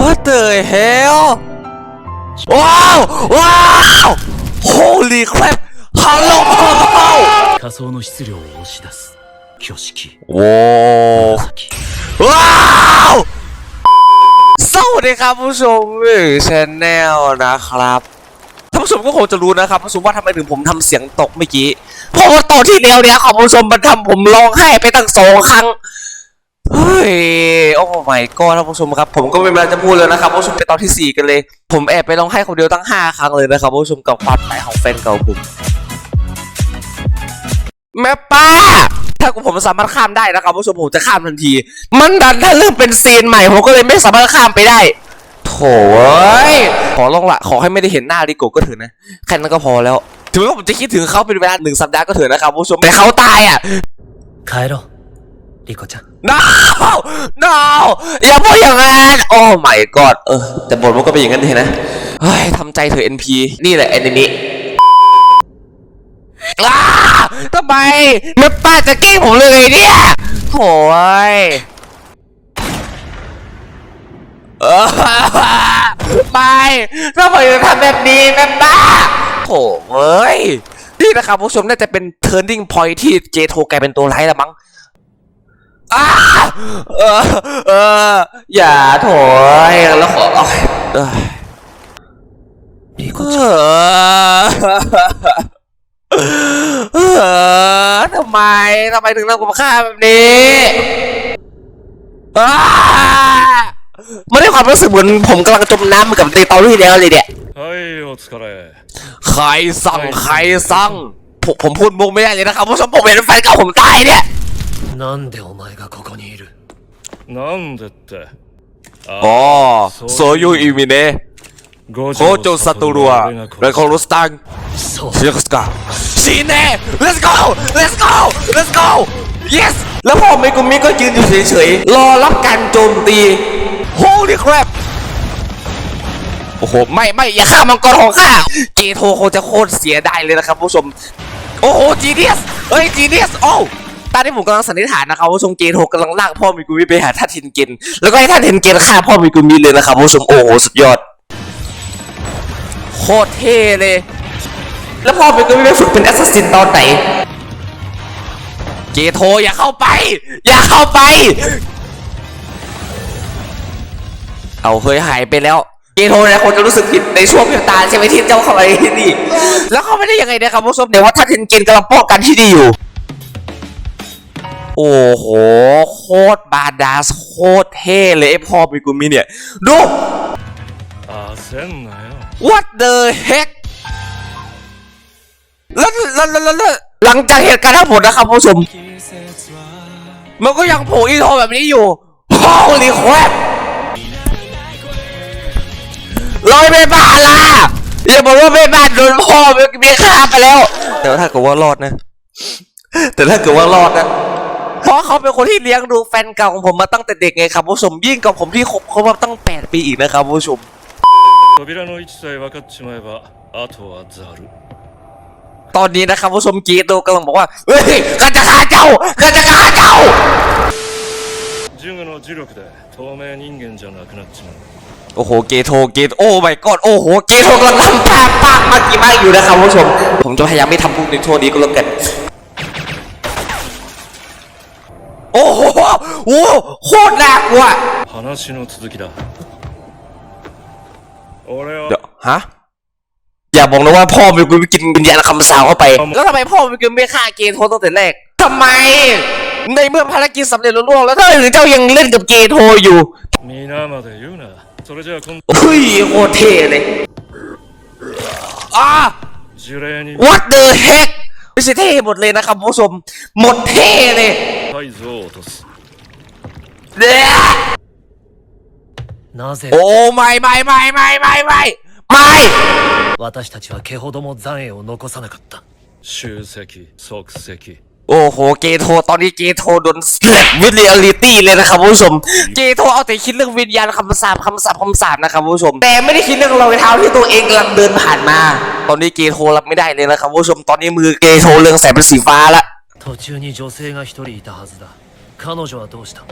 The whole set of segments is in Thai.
What the hell ว้าวว้าว Holy crap ฮัลโหล 仮想の質量を押し出す挙式 ว้าวว้าวสวัสดีครับผู้ชมชแนลนะครับท่านผู้ชมก็คงจะรู้นะครับผู้ชมว่าทำไมถึงผมทำเสียงตกเมื่อกี้ เพราะว่าตอนที่แล้วเนี่ยของผู้ชมมันทำผมร้องไห้ไปตั้งสองครั้ง เฮ้ย โอ้ my god ท่านผู้ชมครับ ผมก็ไม่เป็นไรจะพูดเลยนะครับผู้ชมไปตอนที่ 4 กันเลย ผมแอบไปร้องไห้คนเดียวตั้ง 5 ครั้งเลยนะครับผู้ชมกับความหมายของแฟนเก่าผม แม่ป้า ถ้าผมสามารถข้ามได้นะครับผู้ชมผมจะข้ามทันที มันดันถ้าเริ่มเป็นซีนใหม่ผมก็เลยไม่สามารถข้ามไปได้ โถ่เอ้ยขอลองละ ขอให้ไม่ได้เห็นหน้าริโกะก็เถอะนะ แค่นั้นก็พอแล้ว ถึงแม้ว่าผมจะคิดถึงเขาเป็นเวลาหนึ่งสัปดาห์ก็เถอะนะครับผู้ชม แต่เขาตายอ่ะ 帰ろう ีกอจะ no no อย่าพูดอย่างนั้นโอ้ my god เออ แต่บทมันก็เป็นอย่างนั้นเลยนะเฮ้ยทำใจเถอะ NP นี่แหละ NP นี้อ้าทำไมนึกป้าจะกี้ผมเลยเนี่ยโหยไม่ทำไมถึงทำแบบนี้แม่บ้าโหเอ้ย นี่นะครับผู้ชมน่าจะเป็น turning point ที่เจโทกลายเป็นตัวร้ายละมั้ง เออเอออย่าโถยแล้วขอเอาเอ้ย リコ เออเออทำไมทำไมถึงทำกับข้าแบบนี้อ้ามันได้ความรู้สึกเหมือนผมกำลังจมน้ำเหมือนกับในตอนที่แล้วเลยเนี่ย はい、お疲れ。 ใครสั่งใครสั่งผมผมพูดมุกไม่ได้เลยนะครับผู้ชมผมเห็นแฟนเก่าผมตายเนี่ย なんでお前がここにいるなんでって。 อ๋อโซยูอิมิเนะ 五 โคโจซาตุรัวและโครุสตัง そう เชียร์สกาชีเน่ let's go let's go let's go yes แล้วพอเมกุมิก็ยืนอยู่เฉยๆ รอรับการโจมตี holy crap โอ้โห ไม่ไม่อย่าฆ่ามังกรของข้า เกโทคงจะโคตรเสียดายเลยนะครับผู้ชม โอ้โหจีเนียสเฮ้ยจีเนียสโอ้ ตอนที่ผมกำลังสันนิษฐานนะครับผู้ชมเกโทกำลังลากพ่อมิกุมิไปหาท่านเทนเกนแล้วก็ให้ท่านเทนเกนฆ่าพ่อมิกุมิเลยนะครับผู้ชมโอ้โหสุดยอดโคตรเท่เลย แล้วพ่อเป็นก็ไม่ไปฝึกเป็นแอสซัสซินตอนไหนเกโทอย่าเข้าไป อย่าเข้าไป เอาเฮ้ยหายไปแล้วเกโทนี่ยคงจะรู้สึกผิดในช่วงพิตาใช่ไหมที่เจ้าเข้าไปที่นี่แล้วเข้าไปได้ยังไงนี่ยครับผู้ชมเดี๋ยวว่าถ้าเทนเกนกำลังป้องกันที่นี่อยู่ โอ้โห โคตรบาดาสโคตรเท่เลยไอพ่อมิกุมิเนี่ย ดูเส้นไ What the heck แล้วแล้วแล้วหลังจากเหตุการณ์ทั้งหมดนะครับผู้ชม มันก็ยังโผล่อีโทแบบนี้อยู่พ่อหรือแควลอยไปบ้าล่ะอย่าบอกว่าไม่บ้านโดนพ่อมีฆ่าไปแล้ว แต่ว่าถ้าเกิดว่ารอดนะ แต่ถ้าเกิดว่ารอดนะ เพราะเขาเป็นคนที่เลี้ยงดูแฟนเก่าของผมมาตั้งแต่เด็กไงครับผู้ชม ยิ่งกว่าผมที่คบเขามาตั้ง 8 ปีอีกนะครับผู้ชม 扉の位置さえ分かっちまえば、あとはザル。 ตอนนี้นะครับผู้ชมกรีดโดกำลังบอกว่า เฮ้ยข้าจะฆ่าเจ้าข้าจะฆ่าเจ้า ジュグの呪力で透明人間じゃなくなっちまう。 โอ้โห เกโท เกโท โอ้ my god โอ้โห เกโทกำลังทำภาพปากมากี่มากอยู่นะครับผู้ชม ผมจะพยายามไม่ทำพวกในโทษนี้ก็แล้วกัน โอ้โหโอ้โหโคตรน่ากลัว 話の続きだ。俺 เดี๋ย は วฮะ อย่าบอกนะว่าพ่อมีกุลกินวิญญาณคำสาวเข้าไป แล้วทำไมพ่อมีกุลไม่ฆ่าเกโทตั้งแต่แรกทำไม ในเมื่อภารกิจสำเร็จรุ่ล่วงแล้วทำไมถึงเจ้ายังเล่นกับเกโทอยู่ 皆まで言うな。それじゃあ今度、 เฮ้ยโคตรเท่เลยอ่า 呪霊に what the heck ไม่ใช่เท่หมดเลยนะครับผู้ชม หมดเท่เลย サイズを落とす。 เด้อ なぜ โอ้ไม่ไม่ไม่ไม่ไม่ไม่ไม่ 私たちは毛ほども残影を残さなかった集積、即積。 โอ้โห เกโท ตอนนี้เกโทโดนสแลปวิเรียลิตี้เลยนะครับผู้ชม เกโทเอาแต่คิดเรื่องวิญญาณคำสาปคำสาปคำสาปนะครับผู้ชม แต่ไม่ได้คิดเรื่องรอยเท้าที่ตัวเองกำลังเดินผ่านมา ตอนนี้เกโทรับไม่ได้เลยนะครับผู้ชม ตอนนี้มือเกโทเรืองแสงเป็นสีฟ้าละ 途中に女性が一人いたはずだ彼女はどうしたま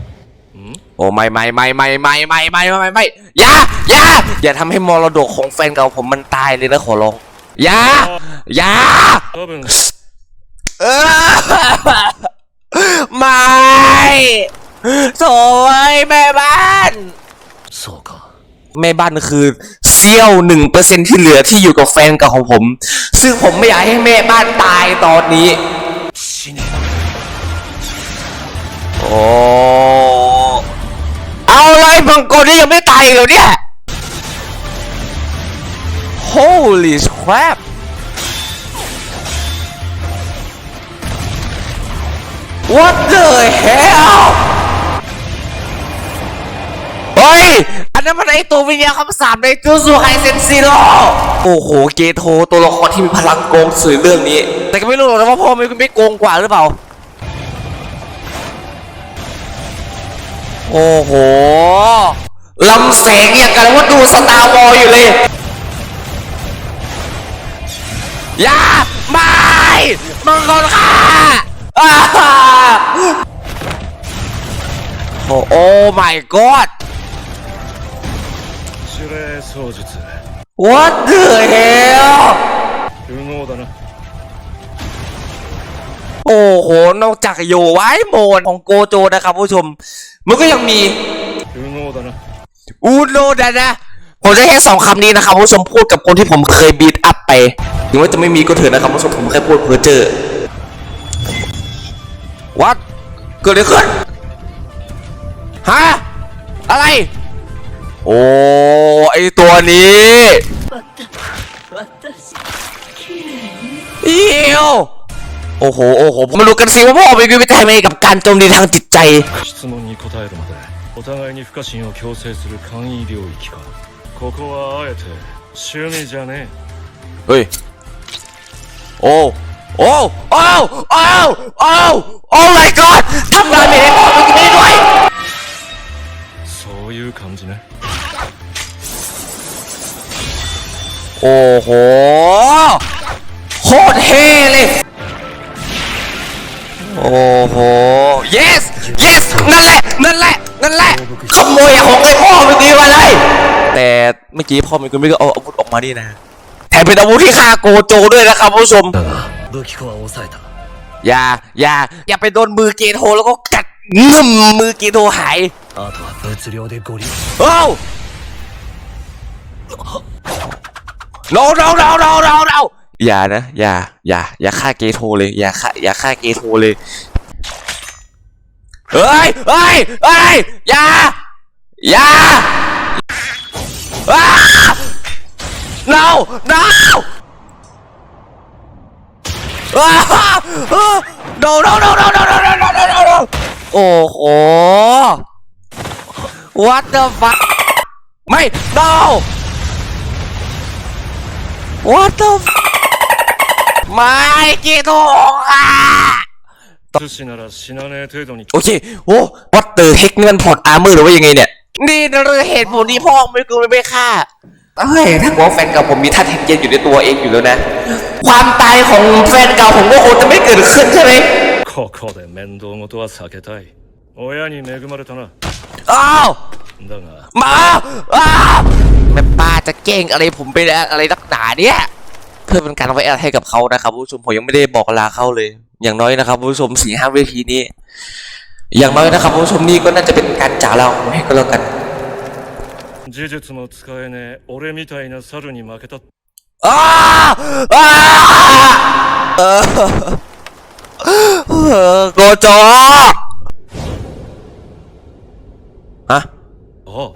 โอ้ไม่ไม่ไม่ไม่ไม่ไม่ไม่ไม่ไม่ไม่อย่าอย่าอย่าทำให้มรดกของแฟนเก่าผมมันตายเลยนะขอร้องอย่าอย่า 多分 เออไม่โถ่เอ้ยแม่บ้าน そうか แม่บ้านคือเสี้ยวหนึ่งเปอร์เซ็นที่เหลือที่อยู่กับแฟนเก่าของผม ซึ่งผมไม่อยากให้แม่บ้านตายตอนนี้ เอาเลยบังกรนี่ยังไม่ตายอีกเหรอเนี่ย Holy crap What the hell เฮ้ย อันนั้นมันไอตัววิญญาณคำสาปในจูซูไฮเซนซิโร่โอ้โห เกโทตัวละครที่มีพลังโกงสื่อเรื่องนี้ แต่ก็ไม่รู้หรอกนะว่าพ่อไม่ไม่โกงกว่าหรือเปล่า โอ้โห ลำแสงอย่างกันว่าดูสตาร์วอลอยู่เลยอย่าไม่มังกรข้าอ้าโอ้โอ้ my god 呪霊操術 what the hell 不合だな โอ้โห นอกจากโยไว้โมนของโกโจนะครับผู้ชม มันก็ยังมีอูโนดานะดนะผมจะแค่สองคำนี้นะครับผู้ชมพูดกับคนที่ผมเคยบีทอัพไปถึงว่าจะไม่มีก็เถอะนะครับผู้ชมผมแค่พูดเพื่อเจอวัดเกิดอะไรขึ้นฮะอะไร โอ้ไอตัวนี้เอียว โอ้โห โอ้โห มาดูกันสิว่าพ่อมีวิธีไหมกับการโจมตีทางจิตใจ 質問に答えるまでお互いに不可侵を強制する簡易領域かここはあえて趣味じゃね เฮ้ย โอ้ โอ้ โอ้ โอ้ โอ้ โอ้ my god ทำงานไม่ได้พอไม่ได้ด้วย えそういう感じね โอ้โห โอ้โห yes yes นั่นแหละ นั่นแหละ นั่นแหละ ขโมยของไอ้พ่อเมื่อกี้มาเลย แต่เมื่อกี้พ่อเมื่อกี้ไม่ก็เอาอาวุธออกมาดินะ แถมเป็นอาวุธที่ฆ่าโกโจด้วยนะครับผู้ชม อย่า อย่า อย่าไปโดนมือเกโทแล้วก็กัดเงื่อมมือเกโทหายเอ้า no no no no no no อย่านะ อย่า อย่า อย่าฆ่าเกโทเลย อย่าฆ่า อย่าฆ่าเกโทเลย เฮ้ย เฮ้ย เฮ้ย อย่า อย่าอ้า no no อ้า no no no no no no no no no no โอ้โห What the fuck ไม่ no What the fuck ไม่กีโตค่ะ 寿司なら死なねえ程度に โอเค โอ้ What the heck นี่มันพอร์ตอาร์เมอร์หรือว่ายังไงเนี่ย นี่นะคือเหตุผลที่พ่อไม่กูไม่ฆ่าเอ้ยถ้าว่าแฟนเก่าผมมีท่าเทนเย็นอยู่ในตัวเองอยู่แล้วนะ ความตายของแฟนเก่าผมก็คงจะไม่เกิดขึ้นใช่ไหม ここで面倒事は避けたい親に恵まれたな อ้าว だが มาอ้าวแม่ป้าจะเก่งอะไรผมเป็นอะไรนักหนาเนี่ย เพื่อเป็นการไว้อะไรให้กับเขานะครับผู้ชมผมยังไม่ได้บอกลาเขาเลย อย่างน้อยนะครับผู้ชมสี่ห้าเวทีนี้ อย่างน้อยนะครับผู้ชมนี่ก็น่าจะเป็นการจ่าเราของผมให้ก็แล้วกัน 呪術も使えねえ俺みたいな猿に負けた อ้าอ้าเออเออโกโจฮะ ああ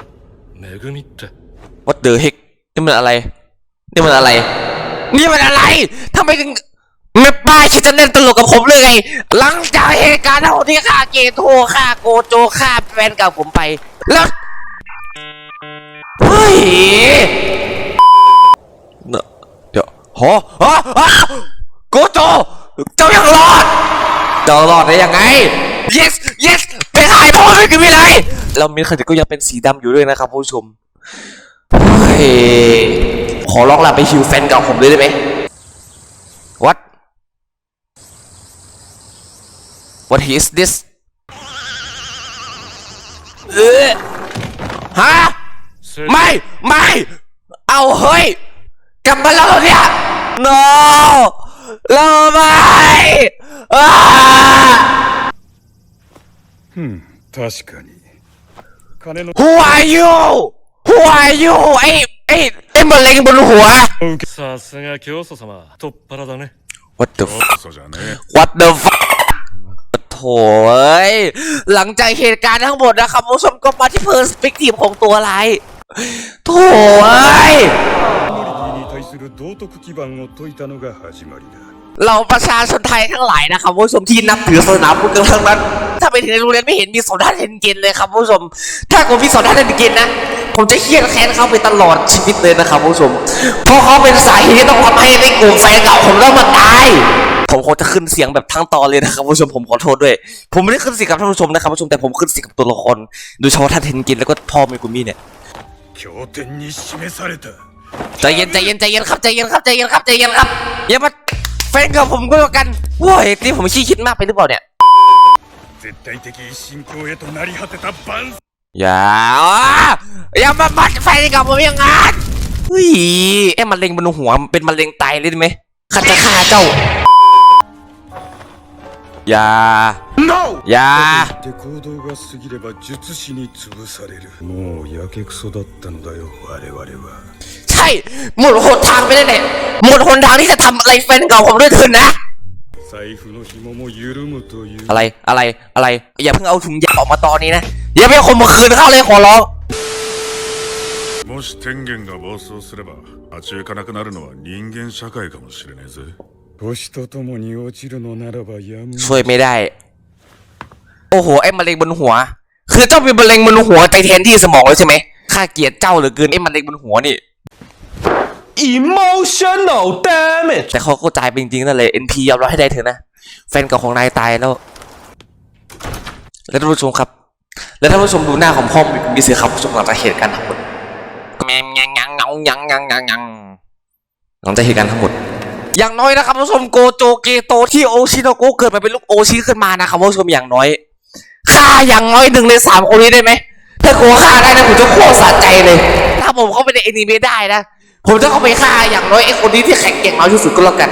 恵みって what the heck นี่มันอะไร นี่มันอะไร นี่มันอะไรทำไมถึงไม่ป้ายคิดจะเล่นตลกกับผมเลยไง หลังจากเหตุการณ์ทั้งหมดที่ฆ่าเกโทฆ่าโกโจฆ่าแฟนเก่าผมไป แล้วเฮ้ยเดี๋ยวฮะฮะโกโจ เจ้ายังรอด เจ้ารอดได้ยังไง yes yes ไปหายพ่อไม่กินไม่ไรแล้วมินคันก็ยังเป็นสีดำอยู่ด้วยนะครับผู้ชม เฮ้ย ขอลองลาไปฮิวแฟนเก่าผมด้วยได้ไหม what what is this เออฮะ せ ไม่ ไม่ เอาเฮ้ย กลับมาแล้วเหรอเนี่ย no เราไม่อ้า 確かに金の Who are you Who are you ไอ้ไอ้ไอ้มะเร็งบนหัว 受けさすが教祖様太っ腹だね What the fuck そうじゃね What the fuck โถ่เอ้ย หลังจากเหตุการณ์ทั้งหมดนะครับคุณผู้ชมก็มาที่เพอร์สเปกทีฟของตัวอะไรายโถ่เอ้ย マイノリティに対する道徳基盤を説いたのが始まりだ เราประชาชนไทยทั้งหลายนะครับคุณผู้ชมที่นับถือศาสนาพุทธกันทั้งนั้น ถ้าไปถึงในโรงเรียนไม่เห็นมีสอนท่านเทนเกนเลยครับคุณผู้ชม ถ้าผมมีสอนท่านเทนเกนนะ ผมจะเครียดแค้นเขาไปตลอดชีวิตเลยนะครับผู้ชม เพราะเขาเป็นสายที่ต้องทำให้ในกลุ่มแฟนเก่าผมต้องมาตาย ผมคงจะขึ้นเสียงแบบทั้งตอนเลยนะครับผู้ชมผมขอโทษด้วย ผมไม่ได้ขึ้นเสียงกับท่านผู้ชมนะครับผู้ชมแต่ผมขึ้นเสียงกับตัวละครโดยเฉพาะท่านเทนกินแล้วก็พ่อเมกุมิเนี่ยใจเย็นใจเย็นใจเย็นครับใจเย็นครับใจเย็นครับใจเย็นครับอย่ามาแฟนเก่าผมก็แล้วกันโว้ยนี่ผมขี้คิดมากไปหรือเปล่าเนี่ย อย่าอย่ามาบัดไฟกับผมยังไงเฮ้ยไอ้มะเร็งบนหัวเป็นมะเร็งไตเลยไหมข้าจะฆ่าเจ้า อย่า No อย่าใช่หมดหนทางไปไล้เนี่ยหมดหนทางที่จะทำอะไรแฟนเก่าผมด้วยเถินนะอะไรอะไรอะไร อย่าเพิ่งเอาถุงยา ออกมาตอนนี้นะอย่าไปข่มขืนเขาเลยขอร้อง もし天元が暴走すれば立ち行かなくなるのは人間社会かもしれねえぜ星とともに落ちるのならばやむ ช่วยไม่ได้ โอ้โห ไอ้มะเร็งบนหัว คือเจ้าเป็นมะเร็งบนหัวไปแทนที่สมองเลยใช่ไหมข้าเกลียดเจ้าเหลือเกินไอ้มะเร็งบนหัวนี่ emotional damage แต่เขาเข้าใจเป็นจริงๆนั่นเลย NP ยอมรับให้ได้เถอะนะ แฟนเก่าของนายตายแล้ว และท่านผู้ชมครับ และท่านผู้ชมดูหน้าของพ่อมีเสือครับผู้ชมหลังจากเหตุการณ์ทั้งหมดยังยังยังยังงงงหลังจากเหตุการณ์ทั้งหมด อย่างน้อยนะครับผู้ชมโกโจเกโตที่โอชิโนโกเกิดมาเป็นลูกโอชิขึ้นมานะครับผู้ชมอย่างน้อยฆ่าอย่างน้อยหนึ่งในสามคนนี้ได้ไหมถ้าโกฆ่าได้นะผมจะโคตรสะใจเลย ถ้าผมเข้าไปในเอนิเมะได้นะผมจะเข้าไปฆ่าอย่างน้อยไอ้คนนี้ที่แข็งเก่งเอาที่สุดก็แล้วกัน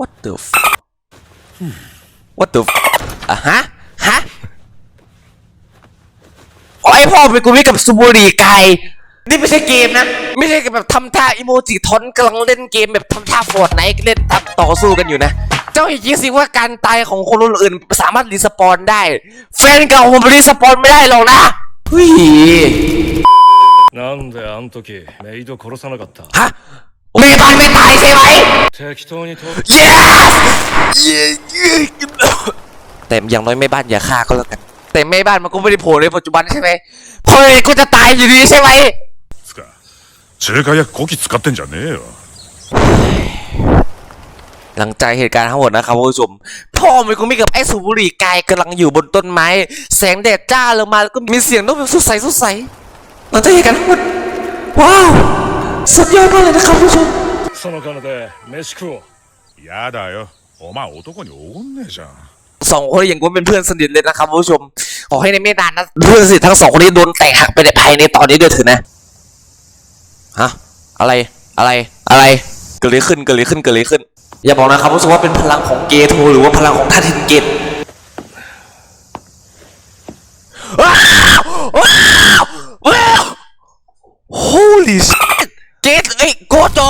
What the f- What the f- อะฮะ โอ้ยพ่อเป็นกูวิกับซูบูรีไกนี่ไม่ใช่เกมนะ ไม่ใช่แบบทำท่าอิโมจิทอนกำลังเล่นเกมแบบทำท่าฟอร์ดไนท์เล่นทับต่อสู้กันอยู่นะ เจ้าอย่าคิดสิว่าการตายของคนอื่นสามารถรีสปอนได้ แฟนเก่าผมรีสปอนไม่ได้หรอกนะเฮ้ย なんであん時メイド殺さなかった ฮะเมย์บ้านไม่ตายใช่ไหม 適当に通 yes แต่อย่างน้อยแม่บ้านอย่าฆ่าก็แล้วกัน แต่แม่บ้านมันก็ไม่ได้โผล่ในปัจจุบันใช่ไหมพอเลยก็จะตายอยู่ดีใช่ไหม つか仲介役こき使ってんじゃねえよ หลังจากเหตุการณ์ทั้งหมดนะครับคุณผู้ชมพ่อมันก็มีกับไอ้สูบบุหรี่กายกำลังอยู่บนต้นไม้ แสงแดดจ้าลงมาแล้วก็มีเสียงนกแบบสดใสสดใสหลังจากเหตุการณ์ทั้งหมดว้าวสุดยอดมากเลยนะครับคุณผู้ชม その金で飯食おうやだよお前男におごんねえじゃん สองคนนี้อย่างกูเป็นเพื่อนสนิทเลยนะครับผู้ชม ขอให้ในไม่นานนะเพื่อนสนิททั้งสองคนนี้โดนแตกหักไปในภายในตอนนี้ด้วยเถอะนะฮะอะไรอะไรอะไรเกิดอะไรขึ้นเกิดอะไรขึ้นเกิดอะไรขึ้น อย่าบอกนะครับรู้สึกว่าเป็นพลังของเกโทหรือว่าพลังของท่านเทนเกตว้าวว้าวว้าว holy shit เกตเอ้ยโกจ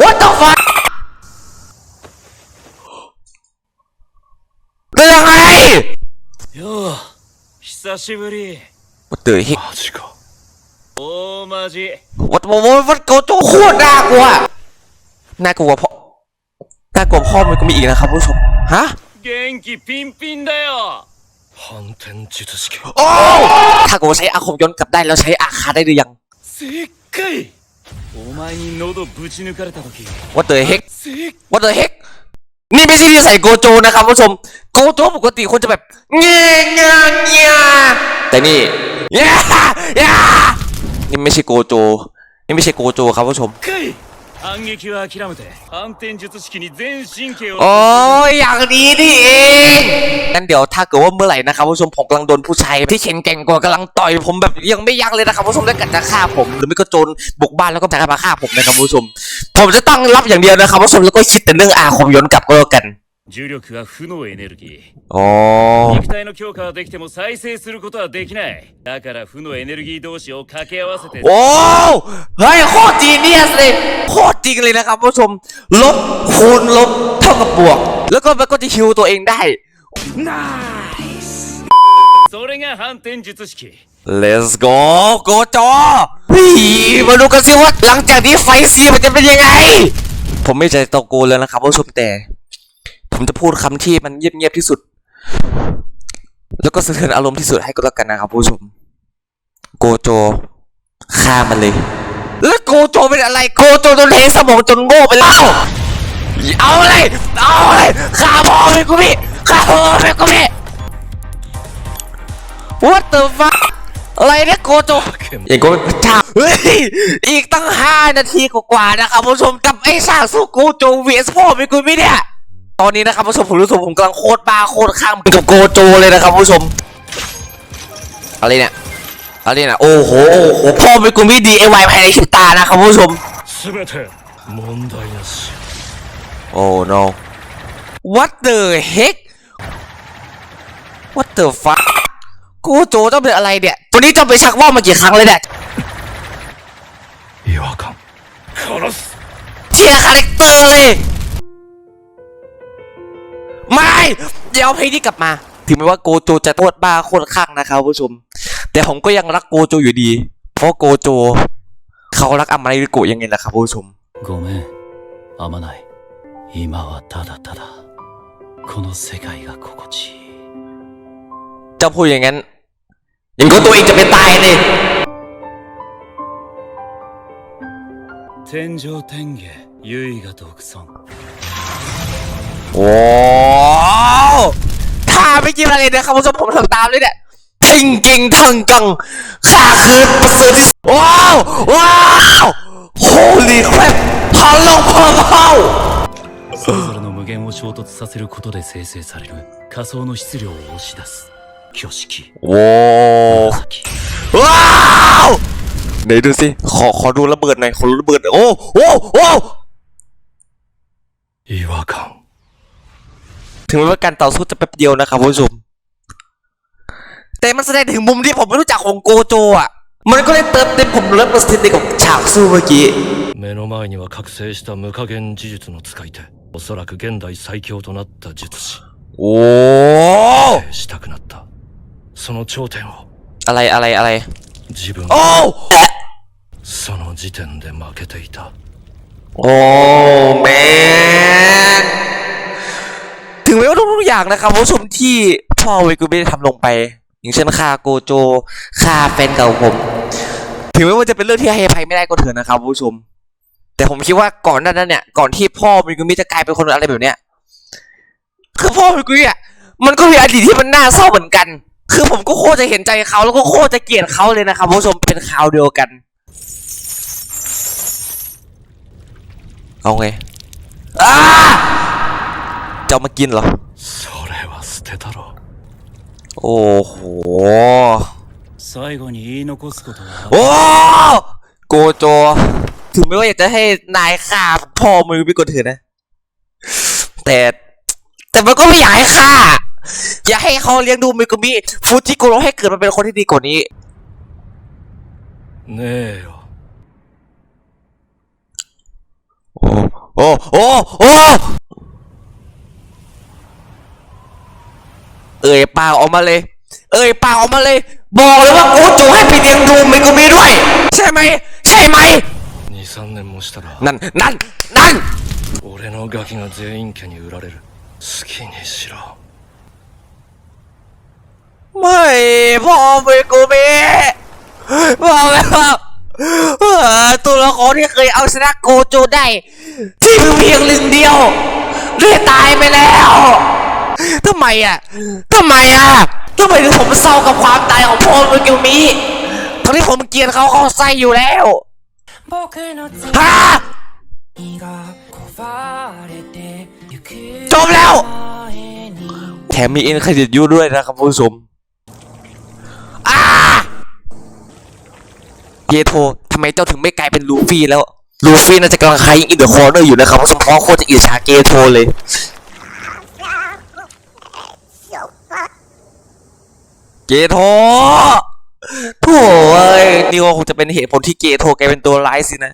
what the fuck เป็นยังไงよう久しぶり What the heck マジか大マジ What what what what โกโจโคตรน่ากลัว น่ากลัวเพราะน่ากลัวพ่อมันก็มีอีกนะครับผู้ชม ฮะ 元気ピンピンだよ反転術式 โอ้ ถ้าโกใช้อาคมย้อนกลับได้แล้วใช้อาคาได้หรือยัง せっかいお前に喉ぶち抜かれた時 What the heck せっ What the heck นี่ไม่ใช่ที่ใส่โกโจนะครับผู้ชม โกโจปกติคนจะแบบเงี้ยเงี้ยเงี้ยแต่นี่เงี้ยนี่ไม่ใช่โกโจ นี่ไม่ใช่โกโจครับผู้ชม 反撃は諦めて反転術式に全神経を โอ้ยอย่างนี้นี่เองงั้นเดี๋ยวถ้าเกิดว่าเมื่อไหร่นะครับผู้ชมผมกำลังโดนผู้ชายที่เข็งแกร่งกว่ากำลังต่อยผมแบบยังไม่ยั้งเลยนะครับผู้ชมแล้วกัดจะฆ่าผมหรือไม่ก็โจรบุกบ้านแล้วก็จะมาฆ่าผมนะครับผู้ชม ผมจะต้องรับอย่างเดียวนะครับผู้ชมแล้วก็คิดแต่เรื่องอาคมย้อนกลับก็แล้วกัน 重力は負のエネルギー อ๋อ 肉体の強化はできても再生することはできないだから負のエネルギー同士を掛け合わせて โอ้เฮ้ยโคตรจีเนียสเลยโคตรจริงเลยนะครับผู้ชม ลบคูณลบเท่ากับบวก แล้วก็มันก็จะฮิวตัวเองได้ それが反転術式 Let's go โกจอเฮ้ยมาดูกันสิว่าหลังจากนี้ไฟซีมันจะเป็นยังไง ผมไม่ใจตะโกนแล้วนะครับผู้ชมแต่ ผมจะพูดคำที่มันเงียบๆที่สุด แล้วก็สะเทือนอารมณ์ที่สุดให้ก็แล้วกันนะครับผู้ชม โกโจฆ่ามันเลย แล้วโกโจเป็นอะไร โกโจโดนเทสมองจนโง่ไปแล้ว เอาเลยเอาเลยฆ่าพ่อไปกูพี่ฆ่าพ่อไปกูพี่ What the fuck อะไรเนี่ยโกโจอย่างก็เป็นพระเจ้าเฮ้ย อีกตั้งห้านาทีกว่าๆนะครับผู้ชมกับไอ้สร้างสู้โกโจ vs พ่อไปกูไม่เนี่ย ตอนนี้นะครับผู้ชมผมรู้สึกผมกำลังโคตรบ้าโคตรข้ามไปกับโกโจเลยนะครับผู้ชมอะไรเนี่ยอะไรเนี่ยโอ้โหโอ้โหพ่อเป็นกูมี่ดีเอวายภายในคลิปตานะครับผู้ชมโอ้ no what the heck what the fuck กูโจจะอเป็นอะไรเนี่ยตัวนี้จะไปชักว่ามากี่ครั้งเลยเนี่ยเทียคาแรคเตอร์เลย ไม่ เดี๋ยวเอาเพลงนี้กลับมา ถึงแม้ว่าโกโจจะโทษบ้าโคตรข้างนะครับผู้ชม แต่ผมก็ยังรักโกโจอยู่ดี เพราะโกโจ เขารักอามาริโกะยังไงล่ะครับผู้ชม ごめんあまない今はただただこの世界が心地いい เจ้าพูดอย่างนั้นอย่างก็ตัวเองจะไปตายเลย 天上天下唯我独尊 โอ้ท่าไม่กินอะไรเลยนะครับผู้ชมผมทำตามเลยเนี่ยทิงเก่งทังกังข้าคือประเสริฐที่สุดว้าวว้าว holy crap พลังพลัง それぞれの無限を衝突させることで生成される仮想の質量を押し出す挙式 โว้ 紫 ว้าวไหนดูสิ ขอขอดูระเบิดหน่อยขอดูระเบิดหน่อยโอ้โอ้โอ้ 違和感 ถึงแม้ว่าการต่อสู้จะแป๊บเดียวนะครับผู้ชม แต่มันแสดงถึงมุมที่ผมไม่รู้จักของโกโจอ่ะ มันก็เลยเติมเต็มผมร้อยเปอร์เซ็นต์ในกับฉากสู้เมื่อกี้ 目の前には覚醒した無加減呪術の使い手おそらく現代最強となった術師 โอ้ したくなったその頂点を อะไรอะไรอะไร 自分 โอ้ その時点で負けていた โอ้แมน ถึงแม้ว่าทุกๆอย่างนะครับผู้ชมที่พ่อเวกุเบได้ทำลงไป อย่างเช่นฆ่าโกโจฆ่าแฟนเก่าผม ถึงแม้ว่าจะเป็นเรื่องที่ให้อภัยไม่ได้ก็เถอะนะครับผู้ชม แต่ผมคิดว่าก่อนหน้านั้นเนี่ยก่อนที่พ่อเวกุมิจะกลายเป็นคนอะไรแบบเนี้ยคือพ่อเวกุมิอะมันก็มีอดีตที่มันน่าเศร้าเหมือนกัน คือผมก็โคตรจะเห็นใจเขาแล้วก็โคตรจะเกลียดเขาเลยนะครับผู้ชมเป็นข่าวเดียวกันเอาไงอ้า จะมากินเหรอโอ้โหโอ้โกโจ ถึงไม่ว่าอยากจะให้นายฆ่าพ่อมือไปกดถือนะ แต่ แต่มันก็ไม่อยากให้ฆ่า อยากให้เขาเลี้ยงดูมิโกมิฟูจิโกโรให้เกิดมาเป็นคนที่ดีกว่านี้เน่โอ้โอ้โอ้โอ้ เอ่ยปากออกมาเลย เอ่ยปากออกมาเลย บอกเลยว่าโกโจให้ไปเลี้ยงดูมิกุมิด้วย ใช่ไหม ใช่ไหม 23年もしたら นั่น นั่น นั่น 俺のガキが全員家に売られる好きにしろ ไม่พ่อมิกุมิบอกแล้วว่าเอ่อตัวละครที่เคยเอาชนะโกโจได้ ที่เพียงหนึ่งเดียวได้ตายไปแล้ว ทำไมอะทำไมอะทำไมถึงผมเศร้ากับความตายของพ่อมิกุมิทั้งที่ผมเกลียดเขาเข้าไส้อยู่แล้ว僕のฮะจบแล้ว แถมมีเอ็นเครดิตยูด้วยนะครับผู้ชมอ้าเยโททำไมเจ้าถึงไม่กลายเป็นลูฟี่แล้ว ลูฟี่น่าจะกำลังไฮอินเดอะคอร์เนอร์อยู่นะครับผู้ชมเพราะโคตรจะอิจฉาเกโทเลย เกโทโถ่เอ้ยนี่ก็คงจะเป็นเหตุผลที่เกโทแกเป็นตัวร้ายสินะ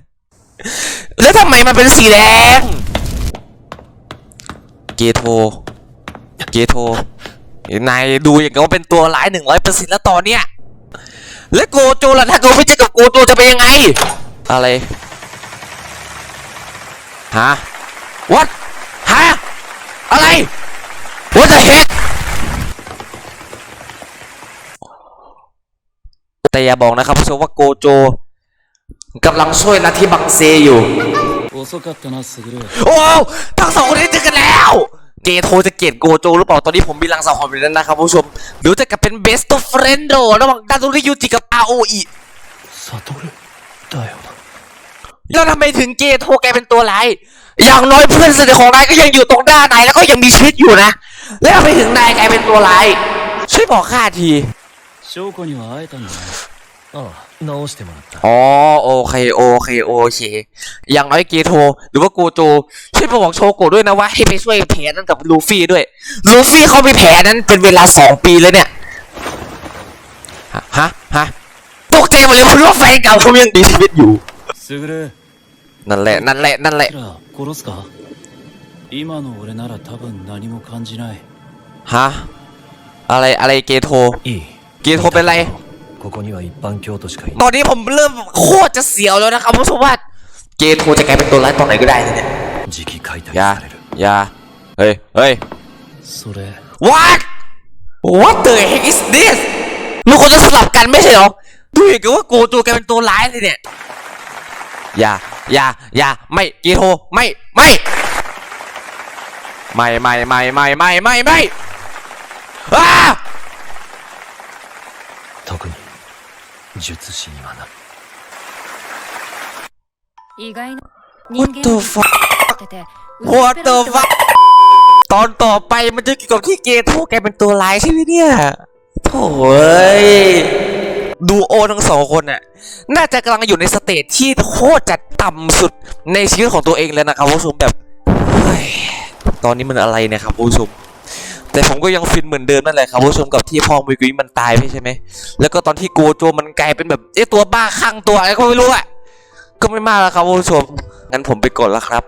แล้วทำไมมันเป็นสีแดง เกโท เกโท นายดูอย่างกับว่าเป็นตัวร้ายหนึ่งร้อยเปอร์เซ็นต์แล้วตอนเนี้ย แล้วโกโจล่ะถ้าเกิดไม่เจอกับโกโจจะเป็นยังไง อะไร ฮะ what ฮะ อะไร what the heck แต่อย่าบอกนะครับผู้ชมว่าโกโจกำลังช่วยนาทีบังเซอยู่ โอ้ทั้งสองคนนี้เจอกันแล้วเกโทจะเกลียดโกโจหรือเปล่า ตอนนี้ผมมีลังสังหรณ์อยู่แล้วนะครับผู้ชมหรือจะกลับเป็นเบสต์เฟรนด์ระหว่างดาตุริยูจิกับอาโออิแล้วทำไมถึงเกโทแกเป็นตัวร้ายอย่างน้อยเพื่อนสนิทของนายก็ยังอยู่ตรงด้านนายแล้วก็ยังมีชีวิตอยู่นะ แล้วไปถึงนายกลายเป็นตัวร้ายช่วยบอกข้าที 証拠には会えたんだなああ直してもらった อ๋อโอเคโอเคโอเค อย่างน้อยเกโท หรือว่าโกโจ ช่วยมาบอกโชโกะด้วยนะว่าให้ไปช่วยแผลนั้นกับลูฟี่ด้วย ลูฟี่เขามีแผลนั้นเป็นเวลาสองปีแล้วเนี่ย ฮะ ฮะ ฮะ ตกใจหมดเลยเพราะว่าแฟนเก่าเขายังมีชีวิตอยู่ スグル นั่นแหละ นั่นแหละ นั่นแหละ キラ殺すか今の俺なら多分何も感じない ฮะ อะไร อะไรเกโท いい เกียร์โทรเป็นไร ตอนนี้ผมเริ่มโคตรจะเสียวแล้วนะครับผู้ชมว่าเกมโทรจะกลายเป็นตัวร้ายตอนไหนก็ได้เนี่ยอย่าอย่าเฮ้ยเฮ้ย What What the heck is this มันควรจะสลับกันไม่ใช่หรอดูอย่างกับว่าโกจูกลายเป็นตัวร้ายเลยเนี่ยอย่าอย่าอย่าไม่เกโทไม่ไม่ไม่ไม่ไม่ไม่ไม่ไม่ไม่ไม่ไม่ไม่ 術師にはな意外な What 人 the 間を fuck 立てて What the fuck ตอนต่อไปมันจะเกี่ยวกับที่เกโทแกเป็นตัวร้ายใช่ไหมเนี่ยโถ่เอ้ย ดูโอทั้งสองคนน่ะ น่าจะกำลังอยู่ในสเตจที่โคตรจะต่ำสุดในชีวิตของตัวเองเลยนะครับผู้ชมแบบเฮ้ยตอนนี้มันอะไรเนะครับผู้ชม แต่ผมก็ยังฟินเหมือนเดิมนั่นแหละครับผู้ชมกับที่พ่อมุยกุยมันตายไปใช่ไหมแล้วก็ตอนที่โกโจมันกลายเป็นแบบไอ้ตัวบ้าคลั่งตัวอะไรก็ไม่รู้อะก็ไม่มากแล้วครับผู้ชมงั้นผมไปก่อนแล้วครับ